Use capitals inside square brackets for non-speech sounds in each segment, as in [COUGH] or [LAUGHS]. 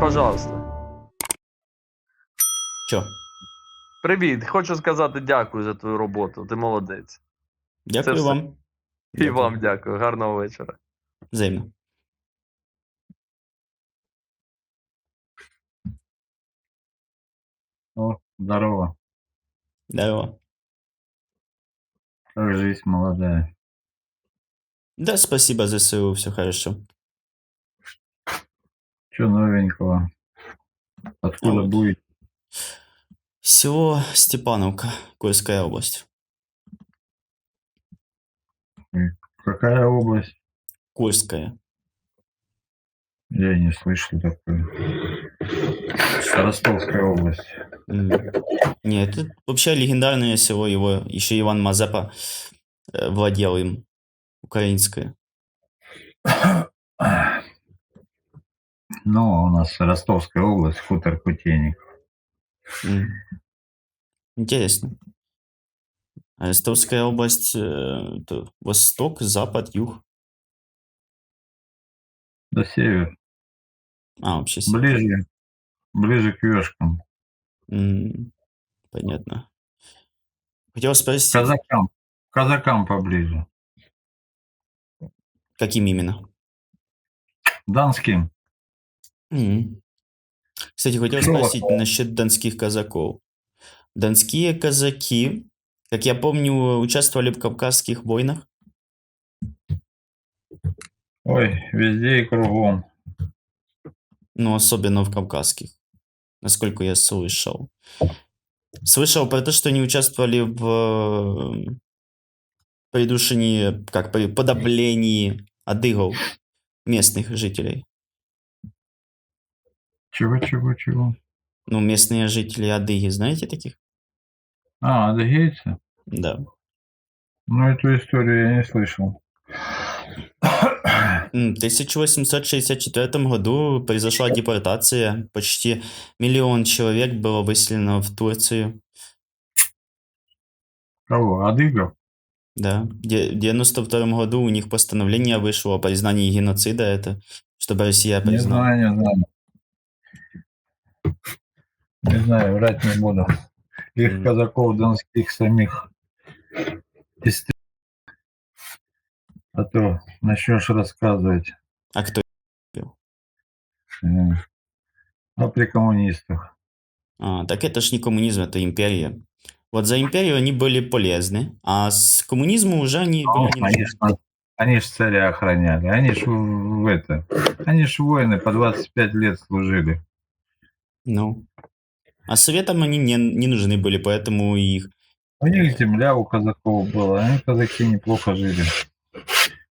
пожалуйста. Чо? Привіт, хочу сказати дякую за твою роботу. Ти молодець. Дякую все. вам. І Дякую. вам дякую. Гарного вечора. Взаимно. О, здорово. Здорово. Как жизнь молодая? Да, спасибо за СУ, все хорошо. Что новенького? Откуда Вот. будет? Село Степановка, Курская область. Какая область? Курская. Я не слышал такой. Ростовская область. Нет, это вообще легендарное село, его еще Иван Мазепа э, владел им. Украинское. [COUGHS] Ну, у нас Ростовская область, хутор Кутейник. М. Интересно. А Ростовская область, э, это восток, запад, юг. До север. А, вообще север. Ближе. Ближе к вешкам. М, Понятно. Хотел спросить, Казакам. Казакам поближе. каким именно? Донским. Кстати, хотел Что у вас спросить насчет донских казаков. Донские казаки, как я помню, участвовали в Кавказских войнах. Ой, везде и кругом. Ну, особенно в Кавказских, насколько я слышал. Слышал про то, что они участвовали в э, придушении, как, при подавлении адыгов, местных жителей. Чего, чего, чего? Ну, местные жители адыги, знаете таких? А, адыгейцы? Да. Ну, эту историю я не слышал. В 1864 году произошла депортация. Почти миллион человек было выселено в Турцию. Кого? Адыгов? Да. В 92 году у них постановление вышло о признании геноцида. Это чтобы Россия Не признала. знаю, не знаю. Не знаю, врать не буду. Их казаков донских самих истребить. А то начнешь рассказывать А кто? а при коммунистах. А, так это ж не коммунизм, это империя. Вот за империю они были полезны, а с коммунизму уже они Ну, были не они, нужны. ж, они ж царя охраняли. Они ж в, в это. Они ж воины по 25 лет служили. Ну. А советам они не, не нужны были, поэтому их У них земля у казаков была. Они казаки неплохо жили.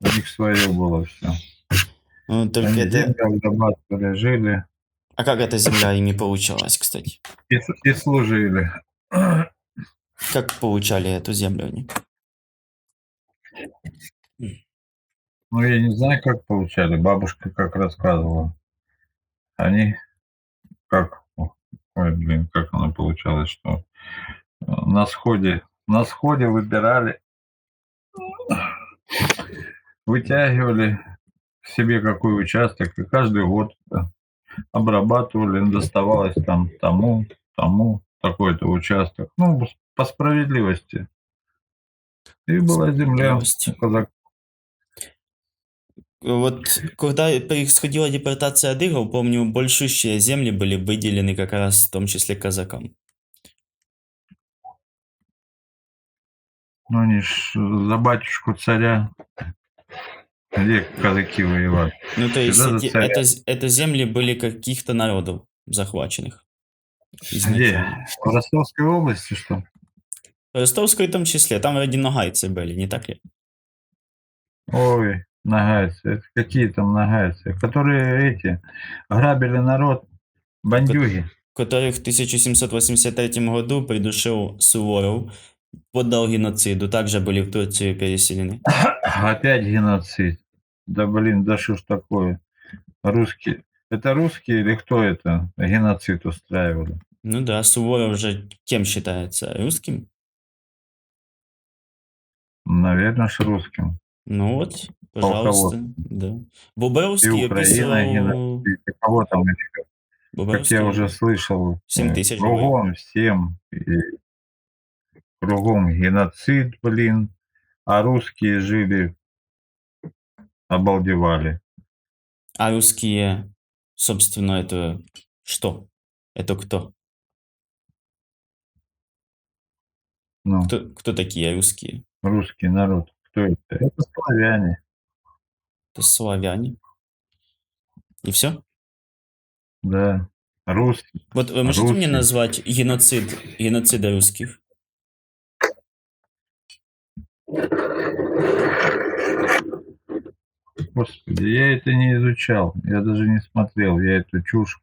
У них свое было все. ну, только Они это... обрабатывали, жили А как эта земля ими получалась, кстати? и, с- и служили. Как получали эту землю они? Ну, я не знаю, как получали. Бабушка как рассказывала. Они как... Ой, блин, как оно получалось, что э, на сходе, на сходе выбирали, вытягивали себе какой участок, и каждый год это обрабатывали, доставалось там тому, тому, такой-то участок. Ну, по справедливости. И была земля у казаков. Вот когда происходила депортация адыгов, помню, большущие земли были выделены как раз в том числе казакам. Ну, они ж за батюшку царя. Где казаки воевали? Ну, то есть эти- это, это земли были каких-то народов захваченных. Где? В Ростовской области, что? В Ростовской в том числе, там вроде нагайцы были, не так ли? Ой, нагайцы. Это какие там нагайцы? Которые эти, грабили народ, бандюги. Которых в 1783 году придушил Суворов, поддал геноциду, также были в Турцию переселены. [COUGHS] Опять геноцид. Да блин, да что ж такое? Русские. Это русские или кто это геноцид устраивали? Ну да, Суворов же кем считается? Русским? Наверное, ж русским. Ну вот, пожалуйста. Да. И Бобровский Украина, и описывал... И кого там еще? Бо как я уже слышал, Семь э, тысяч кругом всем, и кругом геноцид, блин, а русские жили, обалдевали. А русские, собственно, это что? Это кто? Ну, Кто, кто такие русские? русский народ, кто это? Это славяне, Это славяне. И все? да, русские. Вот вы можете мне Русские. назвать геноцид, геноцида русских? Господи, я это не изучал, я даже не смотрел, я эту чушь.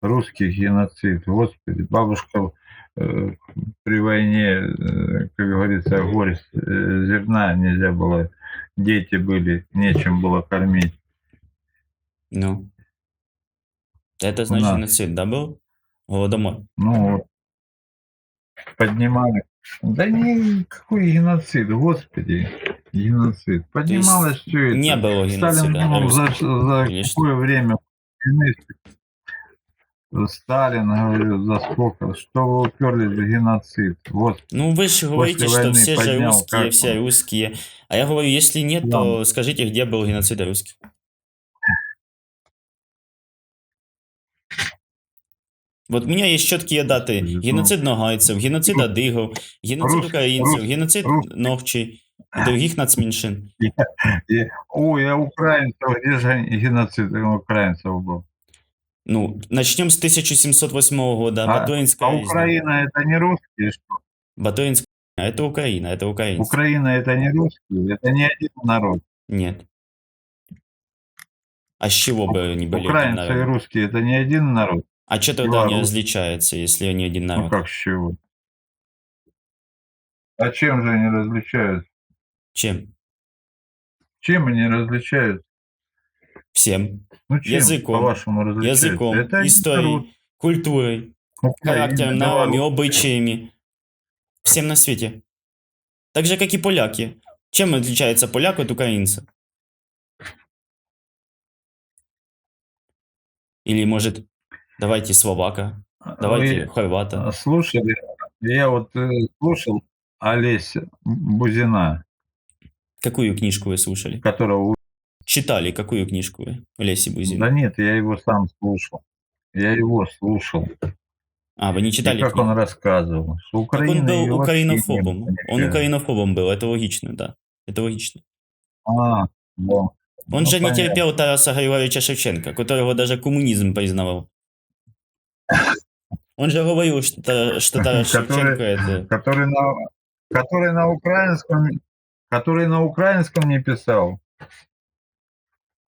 Русский геноцид, господи, бабушка э, при войне, э, как говорится, горсть э, зерна нельзя было, дети были, нечем было кормить. Ну. Это значит геноцид, да, был? Голодомор. Ну вот, поднимали. Да не какой геноцид, господи, геноцид. Поднималось все это. Не было Сталин геноцида. думал, за, за какое время Сталин говорит, за сколько, что вы уперлись в геноцид. Вот, Ну, вы же говорите, что войны все же поднял, русские, как все он? русские. А я говорю, если нет, Да. то скажите, где был геноцид русских? Вот у меня есть четкие даты. Ну, Геноцид ногайцев, геноцид рус- адыгов, геноцид рус- украинцев, рус- геноцид рус- ногчей и других нацменьшин. и, [LAUGHS] ой, а украинцев, где же геноцид украинцев был? Ну, начнем с 1708 года. А- Батуринская А. Украина это не русские, что? Батуринская резня. Это Украина, это украинцы. Украина это не русские, это не один народ. Нет. А с чего бы они были Украинцы и русские это не один народ. А что тогда они различаются, если они один Ну народ? как с чего? А чем же они различаются? Чем? Чем они различаются? Всем. Ну чем, Языком. различаются? Языком, Это историей, народ. культурой, Украина, характером, нравами, обычаями. Всем на свете. Так же, как и поляки. Чем отличается поляк от украинца? Или, может, давайте словака, давайте Вы хорвата. а, слушали? Я вот э, слушал Олеся Бузина, Какую книжку вы слушали? которого... Читали какую книжку вы, Леси Бузин? Да нет, я его сам слушал. Я его слушал. А, вы не И читали как книгу? он рассказывал, что Так он был не украинофобом. Он украинофобом был, это логично, да. Это логично. А, да. Он Ну, же не понятно. терпел Тараса Григорьевича Шевченко, которого даже коммунизм признавал. Он же говорил, что, что [LAUGHS] Тарас Шевченко это... Который на, который на украинском, который на украинском не писал.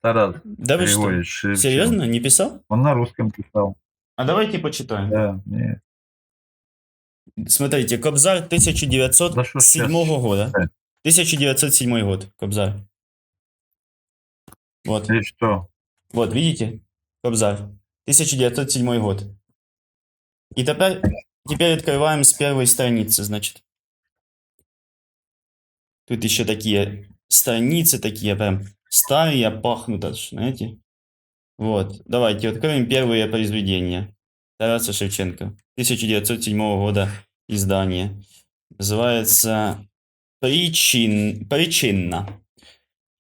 Тарас Да вы что, Шевченко. серьезно, не писал? Он на русском писал. А давайте почитаем. Да, нет. Смотрите, Кобзар Да что ж 1907 сейчас года. читать? 1907 год, Кобзар. Вот, И что? вот, видите? Кобзар. 1907 год. И теперь, теперь открываем с первой страницы, значит. Тут еще такие страницы, такие прям старые, пахнут аж, знаете. Вот, давайте откроем первое произведение. Тараса Шевченко. 1907 года издание. Называется Причин... Причинна.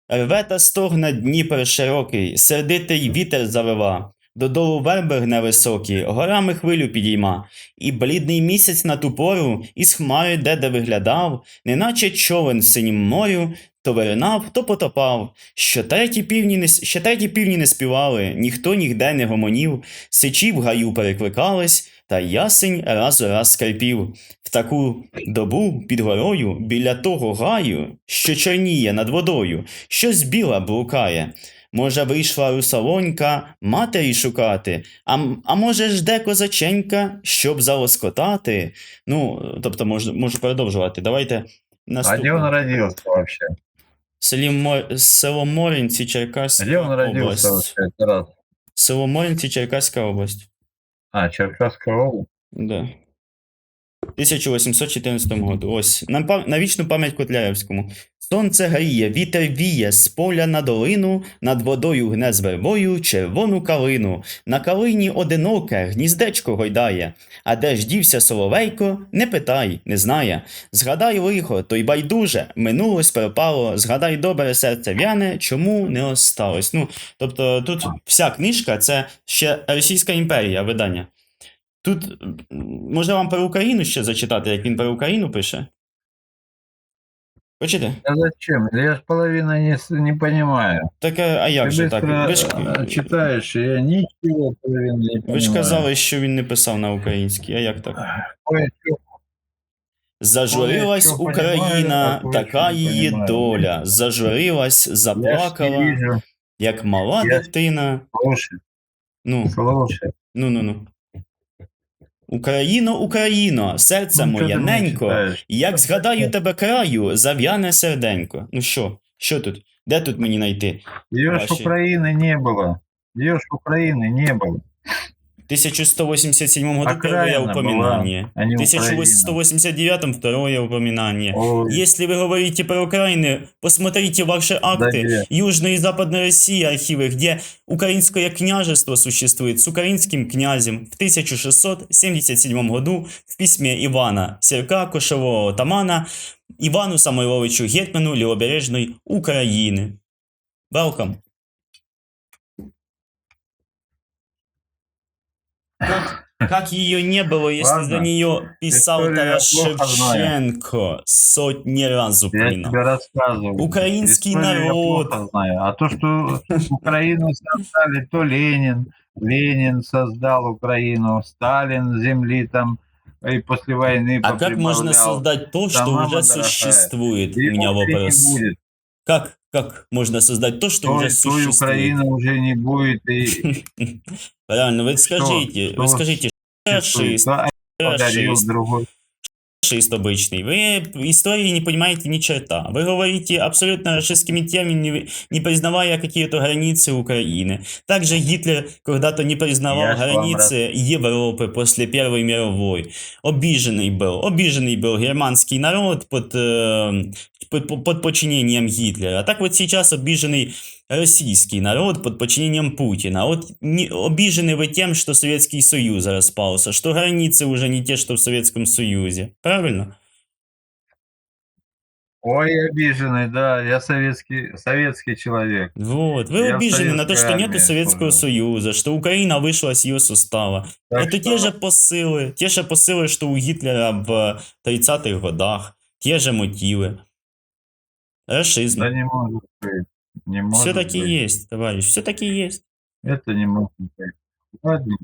Рве та стогне Дніпр широкий, сердитий вітер завива, додолу верби гне високі, горами хвилю підійма, і блідний місяць на ту пору із хмари де-де виглядав, неначе човен синім морю, то виринав, то потопав. Що треті півні не, ще треті півні не співали, ніхто нігде не гомонів, сичі в гаю перекликались, та ясень раз у раз скрипів. В таку добу під горою, біля того гаю, що чорніє над водою, щось біла блукає. Може, вийшла русалонька матері шукати, а, а може, жде козаченька, щоб залоскотати. Ну, тобто, можу, можу продовжувати. Давайте А наступне. где он родился вообще? Селі Мо- Село Моринці, Черкаська он родился область. Село Моринці, Черкаська область. А, Черкасская область. Да. 1814 году. Ось. На, на вічну пам'ять Котляревському. Сонце гріє, вітер віє, з поля на долину, над водою гне з вербою червону калину. На калині одиноке, гніздечко гойдає. А де ж дівся соловейко, не питай, не знає. Згадай лихо, то й байдуже, минулось пропало, згадай добре серце в'яне, чому не осталось. Ну, тобто тут вся книжка це ще Російська імперія видання. Тут м, можна вам про Україну ще зачитати, як він про Україну пише. Хочете? А зачем? Я ж половину не, с- не понимаю. Так, а а як Ты же так? быстро Ви ж, э, читаешь, и я ничего половину не понимаю. ви ж казали, що він не писав на українській, а як так? Кое-что Зажурилась Кое-що Україна, понімаю, а така кое-що не її понімаю. доля. Зажурилась, я ж не заплакала, вижу. як мала Я ж- дитина. Слушай, Ну, слушай. ну, ну, ну. Україно, Україно, серце Ну, чого моє ти не ненько, читаєш? як згадаю тебе краю, зав'яне серденько. Ну що? Що тут? Де тут мені знайти? Ее ж Ваши. Украины не было. Ее ж Украины не было. В 1187 году Окраина первое была, упоминание. а не В 1189 второе упоминание. Ой, Если вы говорите про Украину, посмотрите ваши акты. где? Южной и Западной России архивы, где украинское княжество существует с украинским князем в 1677 году в письме Ивана Серка, кошового атамана, Ивану Самойловичу Гетману Левобережной Украины. Welcome. Как, как ее не было, если Ладно. за нее писал Историю я Тарас. Шевченко, сотни раз Я упоминал. тебе рассказываю. Украинский Историю я народ. плохо знаю. А то, что Украину создали, то Ленин. Ленин создал Украину, Сталин земли там и после войны А как можно создать то, что уже дорогая, существует? У И меня уже не вопрос. будет. Как, как можно создать то, что Той, уже той существует? Украины уже не будет. И [LAUGHS] Правильно, вы Что? скажите, вы Что скажите, существует. расист, Да, обычный. Вы истории не понимаете ни черта. Вы говорите абсолютно расистскими терминами, не признавая какие-то границы Украины. Также Гитлер когда-то не признавал Я ж вам границы Европы после Первой мировой. Обиженный был. Обиженный был германский народ под, под- под подчинением Гитлера. А так вот сейчас обиженный российский народ под подчинением Путина. Вот не, обижены вы тем, что Советский Союз распался, что границы уже не те, что в Советском Союзе. Правильно? Ой, обиженный, да, я советский, советский человек. Вот. Вы Я обижены на то, что нету Советского служил. Союза, что Украина вышла с ее состава. Так Это что те же посылы, те же посылы, что у Гитлера в 30-х годах, те же мотивы. Расизм. Да не может быть. Не может Все-таки быть. есть, товарищ, все-таки есть. Это не может быть. Ладно,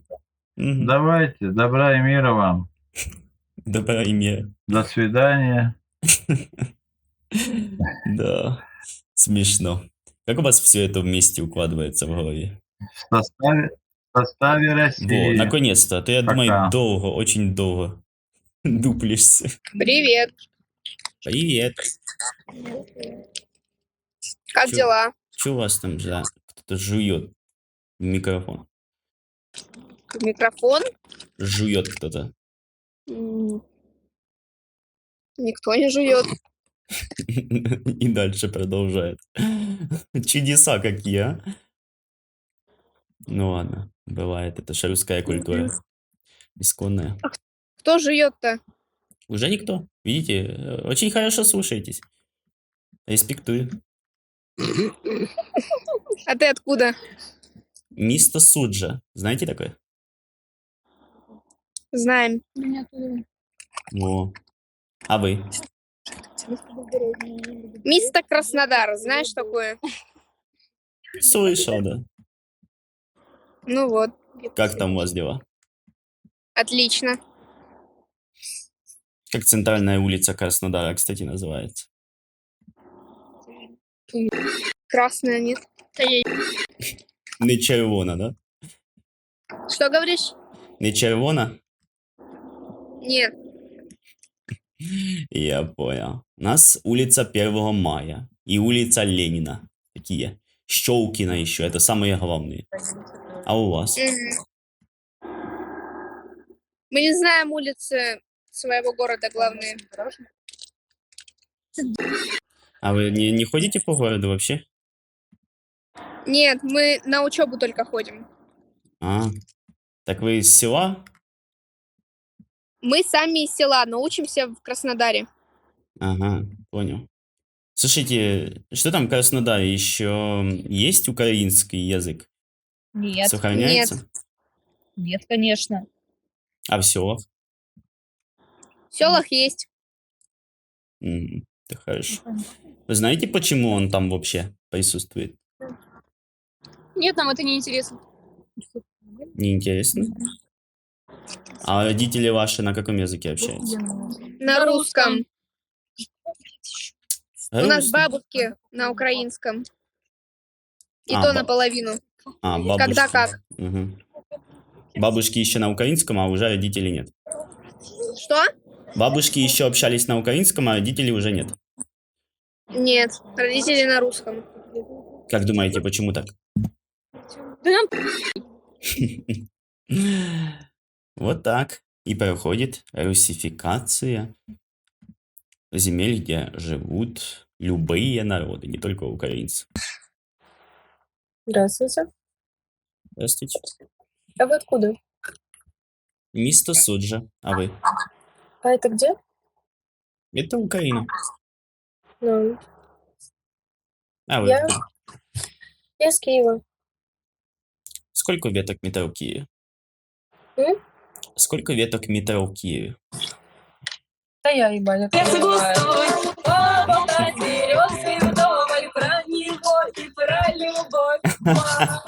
Мгм. давайте, добра и мира вам. [LAUGHS] Добра и мира. До свидания. [LAUGHS] Да, смешно. Как у вас все это вместе укладывается в голове? В составе, в составе Во, России. наконец-то. А то я думаю, Пока. долго, очень долго [LAUGHS] дуплишься. Привет. Привет. Как Чё? дела? Что у вас там за... Кто-то жует микрофон. Микрофон? Жует кто-то. М, Никто не жует. [LAUGHS] И дальше продолжает. Чудеса какие, а? Ну ладно, бывает. Это русская культура. Исконная. Кто жует-то? Уже никто. Видите, э, очень хорошо слушаетесь. Респектую. А ты откуда? Мисто Суджа. Знаете такое? Знаем. Во. А вы? Мисто Краснодар. Знаешь такое? Слышал, да. Ну вот. Как там у вас дела? Отлично. Как центральная улица Краснодара, кстати, называется? Красная нет. Не червона, да? Что говоришь? Не червона? Нет. Я понял. У нас улица 1 мая и улица Ленина. Такие. Щелкина еще, это самые главные. А у вас? Мы не знаем улицы своего города главные. А вы не, не ходите по городу вообще? Нет, мы на учебу только ходим. А, так вы из села? Мы сами из села, но учимся в Краснодаре. Ага, понял. Слушайте, что там в Краснодаре? Еще есть украинский язык? Нет, Сохраняется? нет, конечно. А в селах? В селах есть. М, Это хорошо. Вы знаете, почему он там вообще присутствует? Нет, нам это не интересно. Неинтересно. А родители ваши на каком языке общаются? На русском. У нас бабушки на украинском. И А, то ба- наполовину. А, бабушки. Когда как. Мгм. Бабушки еще на украинском, а уже родителей нет. Что? Бабушки еще общались на украинском, а родителей уже нет. Нет, родители на русском. Как думаете, почему так? Да нам [LAUGHS] Вот так и проходит русификация земель, где живут любые народы, не только украинцы. Здравствуйте. Здравствуйте. А вы откуда? Місто Суджа. А ви? А это где? Это Украина. Ну, А вы? Я- я с Киева. Сколько веток метро в Киеве? М? Сколько веток метро в Киеве? Да я ебать. это Лес густой, поболтать березы вдоволь про него и про любовь. [LAUGHS]